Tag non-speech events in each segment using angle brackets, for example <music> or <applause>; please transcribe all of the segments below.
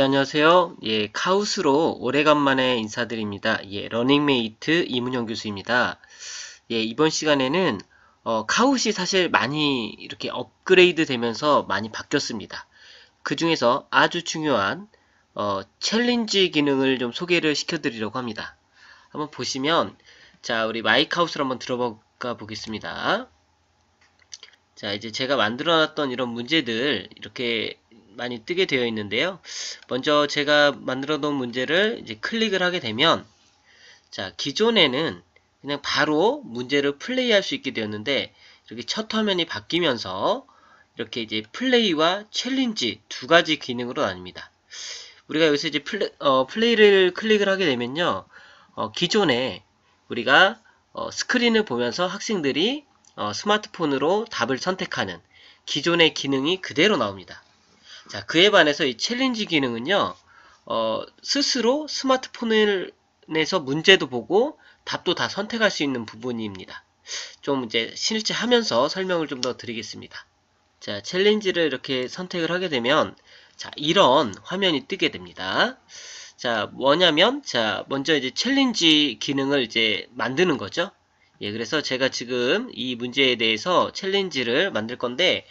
네, 안녕하세요. 예, 카우스로 오래간만에 인사드립니다. 예, 러닝메이트 이문영 교수입니다. 예, 이번 시간에는 어, 카웃이 사실 많이 이렇게 업그레이드 되면서 많이 바뀌었습니다. 그 중에서 아주 중요한 어, 챌린지 기능을 좀 소개를 시켜드리려고 합니다. 한번 보시면 자, 우리 마이카우스를 한번 들어가 보겠습니다. 자, 이제 제가 만들어놨던 이런 문제들 이렇게 많이 뜨게 되어 있는데요. 먼저 제가 만들어 놓은 문제를 이제 클릭을 하게 되면 자, 기존에는 그냥 바로 문제를 플레이할 수 있게 되었는데 이렇게 첫 화면이 바뀌면서 이렇게 이제 플레이와 챌린지 두 가지 기능으로 나뉩니다. 우리가 여기서 이제 플레, 어, 플레이를 클릭을 하게 되면요. 어, 기존에 우리가 어, 스크린을 보면서 학생들이 어, 스마트폰으로 답을 선택하는 기존의 기능이 그대로 나옵니다. 자, 그에 반해서 이 챌린지 기능은요, 어, 스스로 스마트폰을 내서 문제도 보고 답도 다 선택할 수 있는 부분입니다. 좀 이제 실제 하면서 설명을 좀 더 드리겠습니다. 자, 챌린지를 이렇게 선택을 하게 되면, 자, 이런 화면이 뜨게 됩니다. 자, 뭐냐면, 자, 먼저 이제 챌린지 기능을 이제 만드는 거죠. 예, 그래서 제가 지금 이 문제에 대해서 챌린지를 만들 건데,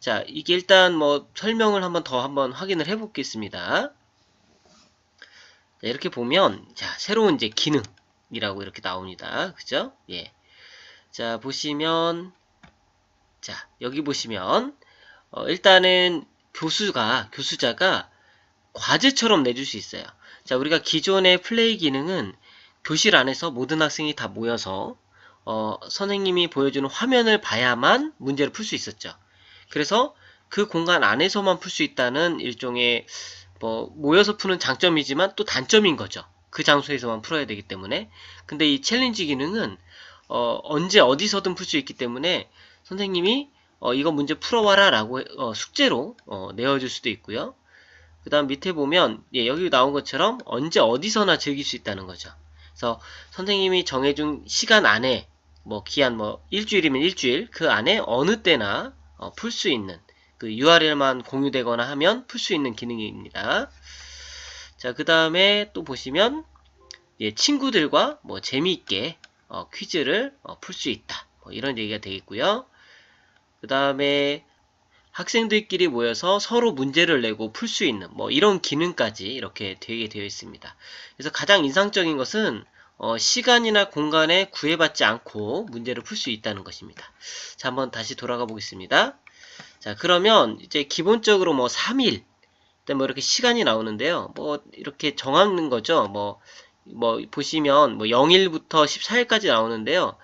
자, 이게 일단 뭐 설명을 한번 더 한번 확인을 해 보겠습니다. 이렇게 보면, 자, 새로운 이제 기능이라고 이렇게 나옵니다. 그죠? 예. 자, 보시면, 자, 여기 보시면, 어, 일단은 교수가, 교수자가 과제처럼 내줄 수 있어요. 자, 우리가 기존의 플레이 기능은 교실 안에서 모든 학생이 다 모여서 어, 선생님이 보여주는 화면을 봐야만 문제를 풀 수 있었죠. 그래서 그 공간 안에서만 풀 수 있다는 일종의 뭐 모여서 푸는 장점이지만 또 단점인 거죠. 그 장소에서만 풀어야 되기 때문에. 근데 이 챌린지 기능은 어, 언제 어디서든 풀 수 있기 때문에 선생님이 어, 이거 문제 풀어와라 라고 어, 숙제로 어, 내어줄 수도 있고요. 그 다음 밑에 보면 예, 여기 나온 것처럼 언제 어디서나 즐길 수 있다는 거죠. 그래서 선생님이 정해준 시간 안에 뭐 기한 뭐 일주일이면 일주일 그 안에 어느 때나 어, 풀 수 있는 그 URL만 공유되거나 하면 풀 수 있는 기능입니다. 자, 그 다음에 또 보시면 예, 친구들과 뭐 재미있게 어, 퀴즈를 어, 풀 수 있다. 뭐 이런 얘기가 되겠고요. 그 다음에 학생들끼리 모여서 서로 문제를 내고 풀 수 있는 뭐 이런 기능까지 이렇게 되게 되어 있습니다. 그래서 가장 인상적인 것은 어, 시간이나 공간에 구애받지 않고 문제를 풀 수 있다는 것입니다. 자, 한번 다시 돌아가 보겠습니다. 자, 그러면 이제 기본적으로 뭐 3일, 뭐 이렇게 시간이 나오는데요. 뭐 이렇게 정하는 거죠. 뭐, 뭐 보시면 뭐 0일부터 14일까지 나오는데요.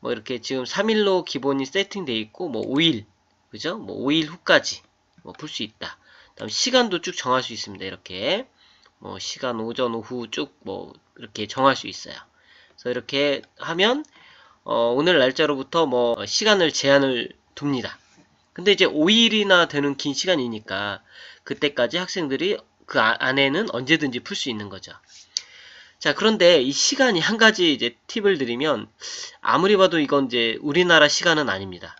뭐 이렇게 지금 3일로 기본이 세팅되어 있고 뭐 5일, 그죠? 뭐 5일 후까지 뭐 풀 수 있다. 다음 시간도 쭉 정할 수 있습니다. 이렇게. 뭐 시간 오전 오후 쭉 뭐 이렇게 정할 수 있어요. 그래서 이렇게 하면 어, 오늘 날짜로부터 뭐 시간을 제한을 둡니다. 근데 이제 5일이나 되는 긴 시간이니까 그때까지 학생들이 그 아, 안에는 언제든지 풀 수 있는 거죠. 자, 그런데 이 시간이 한 가지 이제 팁을 드리면 아무리 봐도 이건 이제 우리나라 시간은 아닙니다.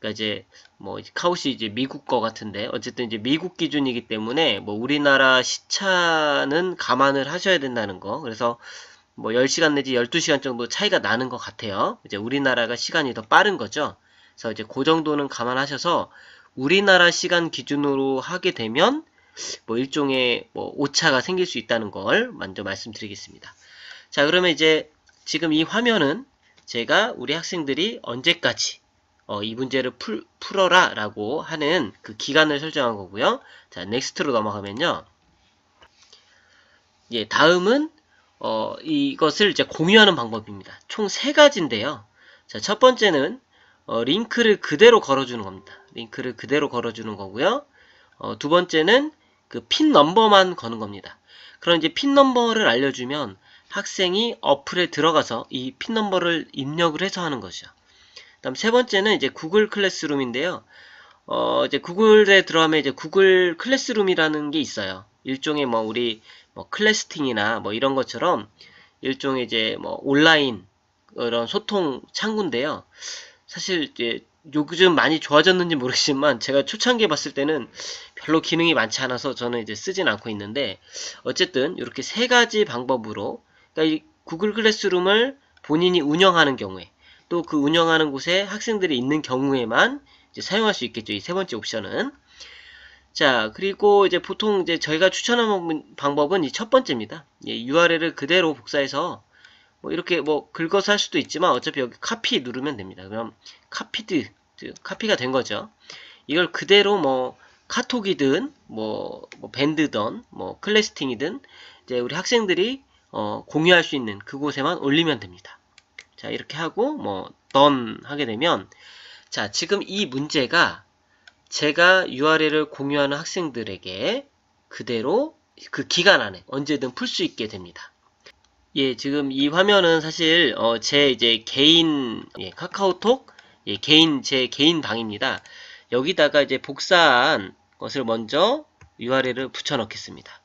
그러니까 이제 뭐 카우시 이제 미국 거 같은데 어쨌든 이제 미국 기준이기 때문에 뭐 우리나라 시차는 감안을 하셔야 된다는 거. 그래서 뭐 10시간 내지 12시간 정도 차이가 나는 것 같아요. 이제 우리나라가 시간이 더 빠른 거죠. 그래서 이제 그 정도는 감안하셔서 우리나라 시간 기준으로 하게 되면 뭐 일종의 뭐 오차가 생길 수 있다는 걸 먼저 말씀드리겠습니다. 자, 그러면 이제 지금 이 화면은 제가 우리 학생들이 언제까지 어, 이 문제를 풀, 풀어라 라고 하는 그 기간을 설정한 거고요. 자, 넥스트로 넘어가면요. 예, 다음은 어, 이것을 이제 공유하는 방법입니다. 총 세 가지인데요. 자, 첫 번째는 어, 링크를 그대로 걸어주는 겁니다. 링크를 그대로 걸어주는 거고요. 어, 두 번째는 그 핀 넘버만 거는 겁니다. 그럼 이제 핀 넘버를 알려주면 학생이 어플에 들어가서 이 핀 넘버를 입력을 해서 하는 것이죠. 다음 세 번째는 이제 구글 클래스룸인데요. 어, 이제 구글에 들어가면 이제 구글 클래스룸이라는 게 있어요. 일종의 뭐 우리 뭐 클래스팅이나 뭐 이런 것처럼 일종의 이제 뭐 온라인 이런 소통 창구인데요. 사실 이제 요즘 많이 좋아졌는지 모르겠지만 제가 초창기에 봤을 때는 별로 기능이 많지 않아서 저는 이제 쓰진 않고 있는데 어쨌든 이렇게 세 가지 방법으로 그러니까 이 구글 클래스룸을 본인이 운영하는 경우에 또 그 운영하는 곳에 학생들이 있는 경우에만 사용할 수 있겠죠. 이 세 번째 옵션은. 자, 그리고 이제 보통 이제 저희가 추천하는 방법은 이 첫 번째입니다. 예, URL을 그대로 복사해서 뭐 이렇게 뭐 긁어서 할 수도 있지만 어차피 여기 카피 누르면 됩니다. 그럼 카피드, 즉, 카피가 된 거죠. 이걸 그대로 뭐 카톡이든 뭐, 뭐 밴드든 뭐 클래스팅이든 이제 우리 학생들이 어, 공유할 수 있는 그곳에만 올리면 됩니다. 자, 이렇게 하고 뭐 done 하게 되면 자, 지금 이 문제가 제가 URL을 공유하는 학생들에게 그대로 그 기간 안에 언제든 풀 수 있게 됩니다. 예, 지금 이 화면은 사실 어, 제 이제 개인 예, 카카오톡 예, 개인 제 개인 방입니다. 여기다가 이제 복사한 것을 먼저 URL을 붙여 넣겠습니다.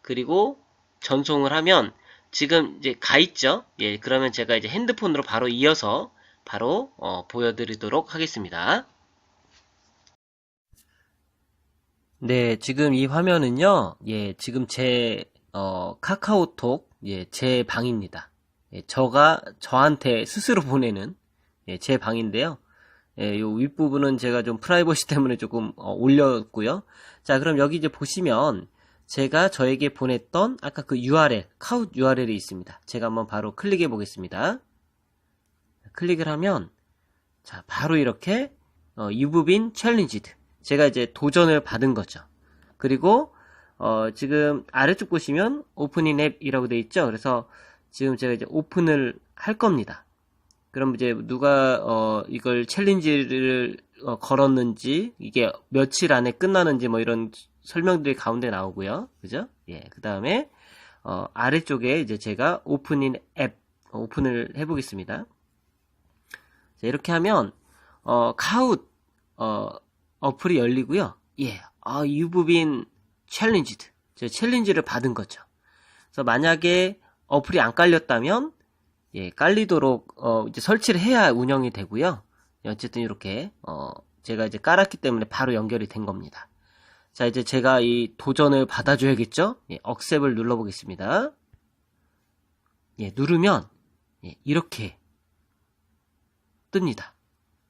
그리고 전송을 하면 지금 이제 가 있죠? 예, 그러면 제가 이제 핸드폰으로 바로 이어서 바로 어, 보여드리도록 하겠습니다. 네, 지금 이 화면은요, 예, 지금 제, 어, 카카오톡, 예, 제 방입니다. 예, 저가 저한테 스스로 보내는, 예, 제 방인데요. 예, 요 윗부분은 제가 좀 프라이버시 때문에 조금, 어, 올렸고요. 자, 그럼 여기 이제 보시면, 제가 저에게 보냈던, 아까 그 URL, 카웃 URL이 있습니다. 제가 한번 바로 클릭해 보겠습니다. 클릭을 하면, 자, 바로 이렇게, 어, been challenged. 제가 이제 도전을 받은 거죠. 그리고 어, 지금 아래쪽 보시면 오프닝 앱이라고 되어 있죠. 그래서 지금 제가 이제 오픈을 할 겁니다. 그럼 이제 누가 어, 이걸 챌린지를 어, 걸었는지 이게 며칠 안에 끝나는지 뭐 이런 설명들이 가운데 나오고요. 그죠? 예. 그 다음에 어, 아래쪽에 이제 제가 오프닝 앱 어, 오픈을 해 보겠습니다. 이렇게 하면 어, 카웃 어, 어플이 열리고요. 예, 아, been challenged. 저 챌린지를 받은 거죠. 그래서 만약에 어플이 안 깔렸다면, 예, 깔리도록, 어, 이제 설치를 해야 운영이 되고요. 예, 어쨌든 이렇게, 어, 제가 이제 깔았기 때문에 바로 연결이 된 겁니다. 자, 이제 제가 이 도전을 받아줘야겠죠? 예, 억셉을 눌러보겠습니다. 예, 누르면, 예, 이렇게 뜹니다.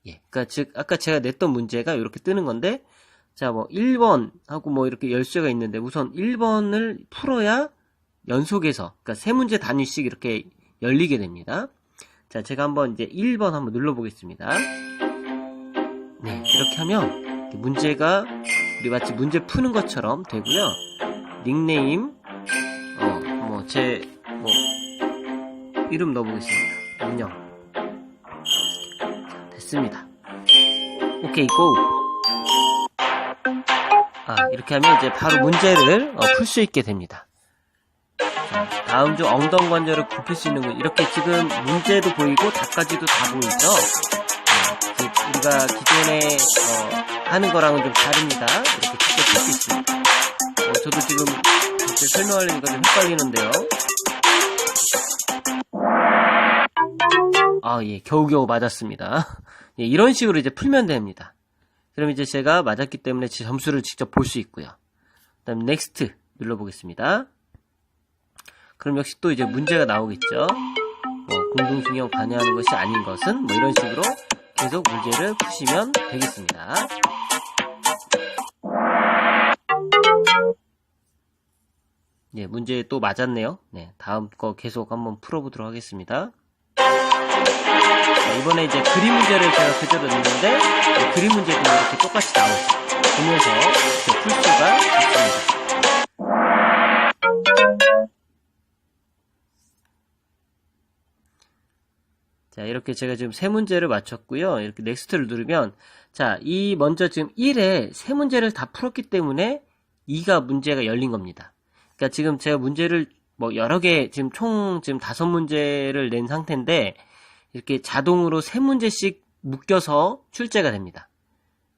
예, 그니까 즉 아까 제가 냈던 문제가 이렇게 뜨는 건데 자, 뭐 1번 하고 뭐 이렇게 열쇠가 있는데 우선 1번을 풀어야 연속해서 그러니까 세 문제 단위씩 이렇게 열리게 됩니다. 자, 제가 한번 이제 1번 한번 눌러 보겠습니다. 네, 이렇게 하면 문제가 우리 마치 문제 푸는 것처럼 되고요. 닉네임 어, 뭐제뭐 이름 넣어 보겠습니다. 안녕. 됐습니다. 오케이, 고! 아, 이렇게 하면 이제 바로 문제를 어, 풀수 있게 됩니다. 자, 다음 중 엉덩 관절을 굽힐 수 있는 거 이렇게 지금 문제도 보이고 답까지도 다 보이죠? 네, 우리가 기존에 어, 하는 거랑은 좀 다릅니다. 이렇게 직접 풀수 있습니다. 어, 저도 지금 설명하려니까 좀 헷갈리는데요. 아, 예, 겨우겨우 맞았습니다. <laughs> 예, 이런 식으로 이제 풀면 됩니다. 그럼 이제 제가 맞았기 때문에 제 점수를 직접 볼 수 있고요. 그 다음 next 눌러보겠습니다. 그럼 역시 또 이제 문제가 나오겠죠. 뭐 공동신경 관여하는 것이 아닌 것은 뭐 이런 식으로 계속 문제를 푸시면 되겠습니다. 예, 문제 또 맞았네요. 네, 다음 거 계속 한번 풀어보도록 하겠습니다. 자, 이번에 이제 그림 문제를 제가 그대로 냈는데 네, 그림 문제도 이렇게 똑같이 나오죠. 보면서 풀 수가 있습니다. 자, 이렇게 제가 지금 세 문제를 맞췄고요. 이렇게 넥스트를 누르면 자, 이 먼저 지금 1에 세 문제를 다 풀었기 때문에 2가 문제가 열린 겁니다. 그러니까 지금 제가 문제를 뭐 여러 개 지금 총 지금 다섯 문제를 낸 상태인데 이렇게 자동으로 세 문제씩 묶여서 출제가 됩니다.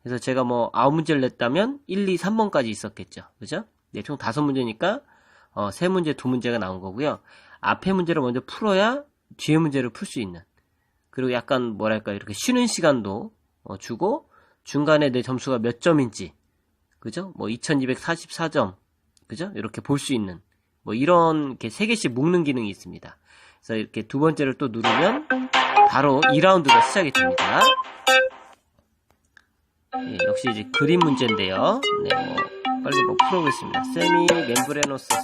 그래서 제가 뭐 아홉 문제를 냈다면 1, 2, 3번까지 있었겠죠. 그죠? 네, 총 다섯 문제니까 어, 세 문제, 두 문제가 나온 거고요. 앞에 문제를 먼저 풀어야 뒤에 문제를 풀 수 있는 그리고 약간 뭐랄까 이렇게 쉬는 시간도 어, 주고 중간에 내 점수가 몇 점인지 그죠? 뭐 2244점 그죠? 이렇게 볼 수 있는 뭐 이런 이렇게 세 개씩 묶는 기능이 있습니다. 그래서 이렇게 두 번째를 또 누르면 바로 2라운드가 시작이 됩니다. 예, 역시 이제 그림 문제인데요. 네, 뭐 빨리 뭐 풀어보겠습니다. 세미 멤브레노서스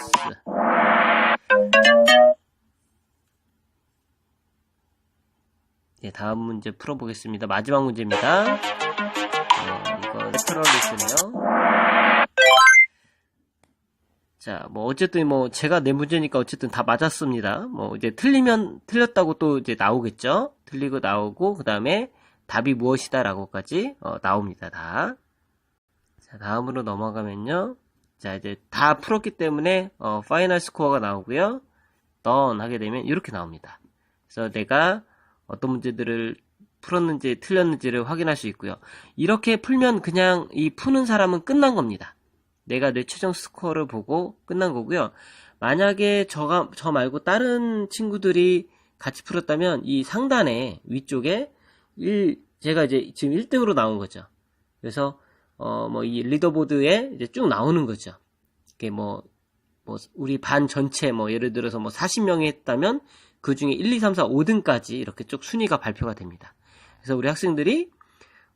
네, 다음 문제 풀어보겠습니다. 마지막 문제입니다. 네, 이거 레터럴리스네요. 자, 뭐 어쨌든 뭐 제가 내 문제니까 어쨌든 다 맞았습니다. 뭐 이제 틀리면 틀렸다고 또 이제 나오겠죠. 틀리고 나오고 그 다음에 답이 무엇이다라고까지 어, 나옵니다. 다. 자, 다음으로 넘어가면요. 자, 이제 다 풀었기 때문에 어, 파이널 스코어가 나오고요. done 하게 되면 이렇게 나옵니다. 그래서 내가 어떤 문제들을 풀었는지 틀렸는지를 확인할 수 있고요. 이렇게 풀면 그냥 이 푸는 사람은 끝난 겁니다. 내가 내 최종 스코어를 보고 끝난 거고요. 만약에 저가, 저 말고 다른 친구들이 같이 풀었다면 이 상단에 위쪽에 1, 제가 이제 지금 1등으로 나온 거죠. 그래서, 어, 뭐 이 리더보드에 이제 쭉 나오는 거죠. 이게 뭐, 뭐, 우리 반 전체 뭐 예를 들어서 뭐 40명이 했다면 그 중에 1, 2, 3, 4, 5등까지 이렇게 쭉 순위가 발표가 됩니다. 그래서 우리 학생들이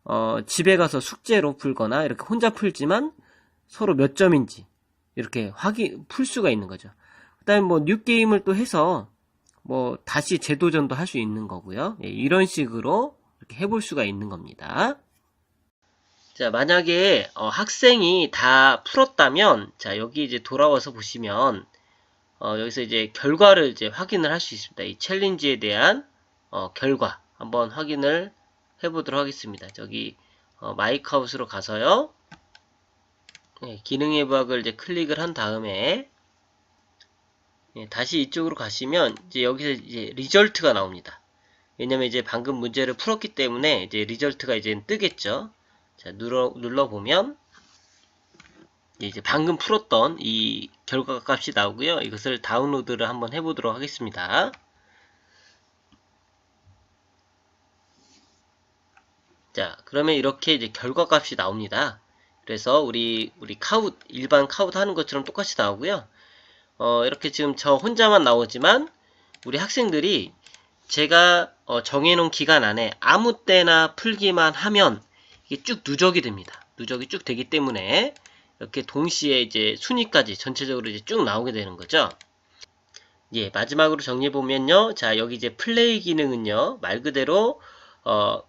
어, 집에 가서 숙제로 풀거나 이렇게 혼자 풀지만 서로 몇 점인지 이렇게 확인 풀 수가 있는 거죠. 그다음에 뭐 뉴 게임을 또 해서 뭐 다시 재도전도 할 수 있는 거고요. 예, 이런 식으로 이렇게 해볼 수가 있는 겁니다. 자, 만약에 어, 학생이 다 풀었다면 자, 여기 이제 돌아와서 보시면 어, 여기서 이제 결과를 이제 확인을 할 수 있습니다. 이 챌린지에 대한 어, 결과 한번 확인을 해보도록 하겠습니다. 저기 어, 마이크하우스로 가서요. 네, 기능의 부학을 이제 클릭을 한 다음에 예, 다시 이쪽으로 가시면 이제 여기서 이제 리절트가 나옵니다. 왜냐면 이제 방금 문제를 풀었기 때문에 이제 리절트가 이제 뜨겠죠. 자, 눌러, 눌러 보면 이제 방금 풀었던 이 결과 값이 나오고요. 이것을 다운로드를 한번 해보도록 하겠습니다. 자, 그러면 이렇게 이제 결과 값이 나옵니다. 그래서 우리 우리 카웃 일반 카웃 하는 것처럼 똑같이 나오고요. 어, 이렇게 지금 저 혼자만 나오지만 우리 학생들이 제가 어, 정해놓은 기간 안에 아무 때나 풀기만 하면 이게 쭉 누적이 됩니다. 누적이 쭉 되기 때문에 이렇게 동시에 이제 순위까지 전체적으로 이제 쭉 나오게 되는 거죠. 예, 마지막으로 정리해 보면요. 자, 여기 이제 플레이 기능은요. 말 그대로 어,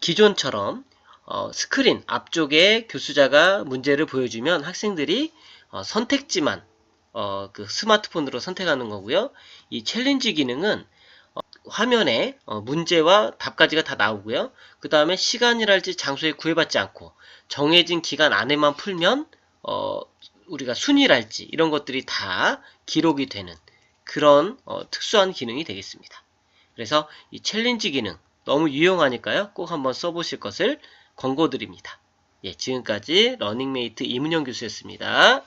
기존처럼 어, 스크린 앞쪽에 교수자가 문제를 보여주면 학생들이 어, 선택지만 어, 그 스마트폰으로 선택하는 거고요. 이 챌린지 기능은 어, 화면에 어, 문제와 답까지가 다 나오고요. 그 다음에 시간이랄지 장소에 구애받지 않고 정해진 기간 안에만 풀면 어, 우리가 순위랄지 이런 것들이 다 기록이 되는 그런 어, 특수한 기능이 되겠습니다. 그래서 이 챌린지 기능 너무 유용하니까요. 꼭 한번 써보실 것을 권고드립니다. 예, 지금까지 러닝메이트 이문영 교수였습니다.